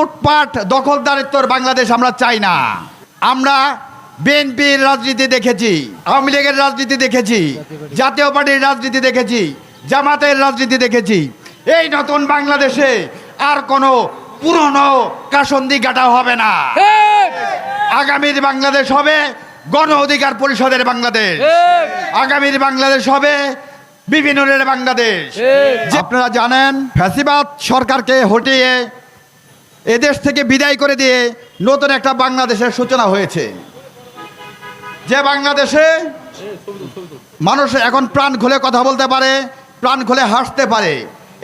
লুটপাট দখলদারিত্বর বাংলাদেশ আমরা চাই না। আমরা বিএনপির রাজনীতি দেখেছি আওয়ামী লীগের রাজনীতি দেখেছি জাতীয় পার্টির রাজনীতি দেখেছি জামাতের রাজনীতি দেখেছি। এই নতুন বাংলাদেশে আর কোনো পুরনো কাসন্দি কাটা হবে না। আগামীর বাংলাদেশ হবে গণ অধিকার পরিষদের বাংলাদেশ। আগামীর বাংলাদেশ হবে বিভিন্নের বাংলাদেশ। আপনারা জানেন ফ্যাসিবাদ সরকারকে হটিয়ে এদেশ থেকে বিদায় করে দিয়ে নতুন একটা বাংলাদেশের সূচনা হয়েছে। যে বাংলাদেশে মানুষ এখন প্রাণ খুলে কথা বলতে পারে প্রাণ খুলে হাসতে পারে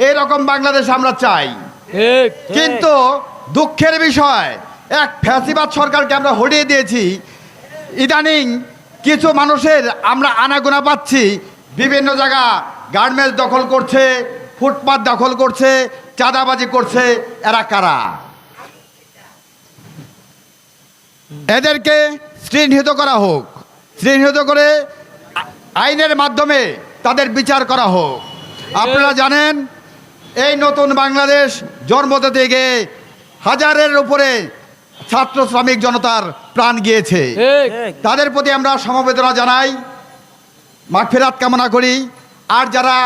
এইরকম বাংলাদেশ আমরা চাই। কিন্তু দুঃখের বিষয় এক ফ্যাসিবাদ সরকারকে আমরা হটিয়ে দিয়েছি। ইদানিং কিছু মানুষের আমরা আনাগোনা পাচ্ছি বিভিন্ন জায়গা গার্মেন্টস দখল করছে ফুটপাত দখল করছে চাঁদাবাজি করছে এরা কারা? এদেরকে চিহ্নিত করা হোক। চিহ্নিত করে আইনের মাধ্যমে তাদের বিচার করা হোক। আপনারা জানেন এই নতুন বাংলাদেশ জন্মতে থেকে হাজারের উপরে ছাত্র শ্রমিক জনতার প্রাণ গিয়েছে। তাদের প্রতি আমরা সমবেদনা জানাই। মাগফিরাত কামনা করি। আর যারা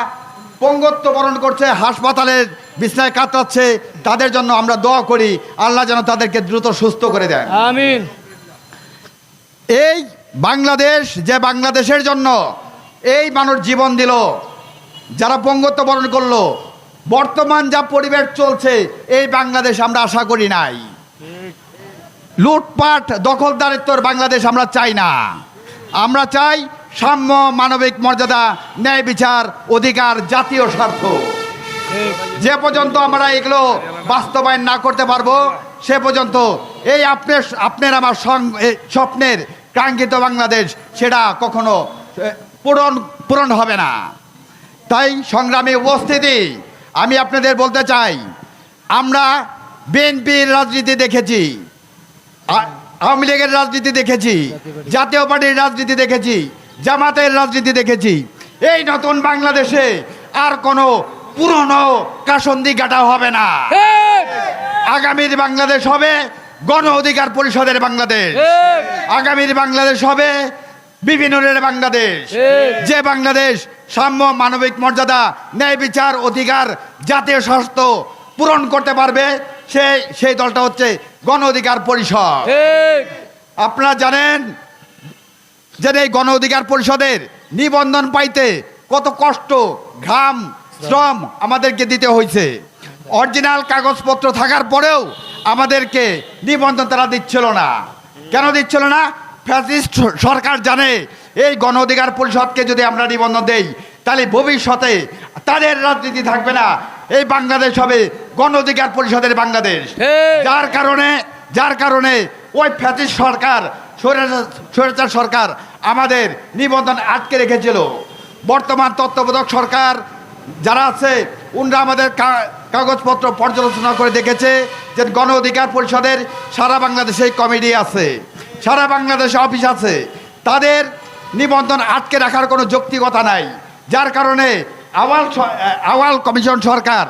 পঙ্গত্ব বরণ করছে হাসপাতালের বিছনায় কাতরাচ্ছে তাদের জন্য আমরা দোয়া করি। আল্লাহ যেন তাদেরকে দ্রুত সুস্থ করে দেন। আমিন। এই বাংলাদেশ, যে বাংলাদেশের জন্য এই মানুষ জীবন দিল, যারা পঙ্গত্ব বরণ করল, বর্তমান যা পরিবেশ চলছে, এই বাংলাদেশ আমরা আশা করি নাই। লুটপাট, দখলদারিত্বর বাংলাদেশ আমরা চাই না। আমরা চাই সাম্য মানবিক মর্যাদা, ন্যায় বিচার, অধিকার, জাতীয় স্বার্থ। যে পর্যন্ত আমরা এগুলো বাস্তবায়ন না করতে পারব, সে পর্যন্ত এই আপনার আপনার আমার স্বপ্নের কাঙ্ক্ষিত বাংলাদেশ সেটা কখনো পূরণ পূরণ হবে না। তাই সংগ্রামী উপস্থিতি আমি আপনাদের বলতে চাই আমরা বিএনপির রাজনীতি দেখেছি আওয়ামী লীগের রাজনীতি দেখেছি জাতীয় পার্টির রাজনীতি দেখেছি জামাতের রাজনীতি দেখেছি। এই নতুন বাংলাদেশে আর কোনো পুরনো কাসন্দি কাটা হবে না। আগামীর বাংলাদেশ হবে গণ অধিকার পরিষদের বাংলাদেশ। আগামীর বাংলাদেশ হবে বিভিন্নের বাংলাদেশ। যে বাংলাদেশ সাম্য মানবিক মর্যাদা ন্যায় বিচার অধিকার জাতীয় স্বাস্থ্য পূরণ করতে পারবে সে সেই দলটা হচ্ছে গণ অধিকার পরিষদ। আপনারা জানেন যে এই গণ অধিকার পরিষদের নিবন্ধন পাইতে কত কষ্ট ঘাম শ্রম আমাদেরকে দিতে হয়েছে অরিজিনাল কাগজপত্র থাকার পরেও আমাদেরকে নিবন্ধন তারা দিচ্ছিল না। কেন দিচ্ছিল না? ফ্যাসিস্ট সরকার জানে এই গণ অধিকার পরিষদকে যদি আমরা নিবন্ধন দেই তাহলে ভবিষ্যতে তাদের রাজনীতি থাকবে না। এই বাংলাদেশ হবে গণ অধিকার পরিষদের বাংলাদেশ। যার কারণে যার কারণে ওই ফ্যাসিস্ট সরকার স্বৈরাচার- সরকার আমাদের নিবন্ধন আটকে রেখেছিল। বর্তমান তত্ত্বাবধায়ক সরকার যারা আছে উনরা আমাদের কাগজপত্র পর্যালোচনা করে দেখেছে যে গণ অধিকার পরিষদের সারা বাংলাদেশে কমিটি আছে সারা বাংলাদেশে অফিস আছে। তাদের নিবন্ধন আটকে রাখার কোনো যৌক্তিকতা নাই। যার কারণে আওয়াল আওয়াল কমিশন সরকার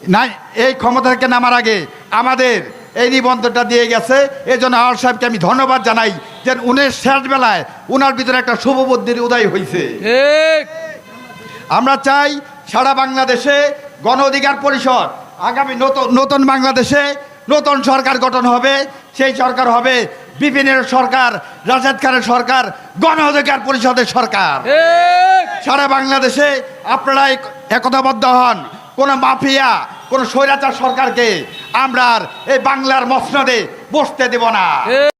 না এই ক্ষমতা থেকে নামার আগে আমাদের এই নিবন্ধনটা দিয়ে গেছে। এই জন্য আওয়াল সাহেবকে আমি ধন্যবাদ জানাই যে উনের শেষ বেলায় উনার ভিতরে একটা শুভ বুদ্ধির উদয় হয়েছে আমরা চাই সারা বাংলাদেশে গণ অধিকার পরিষদ। আগামী নতুন নতুন বাংলাদেশে নতুন সরকার গঠন হবে। সেই সরকার হবে বিপিনের সরকার রাশেদ খানের সরকার গণ অধিকার পরিষদের সরকার। সারা বাংলাদেশে আপনারা এক- একতাবদ্ধ হন। কোনো মাফিয়া কোনো স্বৈরাচার সরকারকে আমরা আর এই বাংলার মসনদে বসতে দেব না।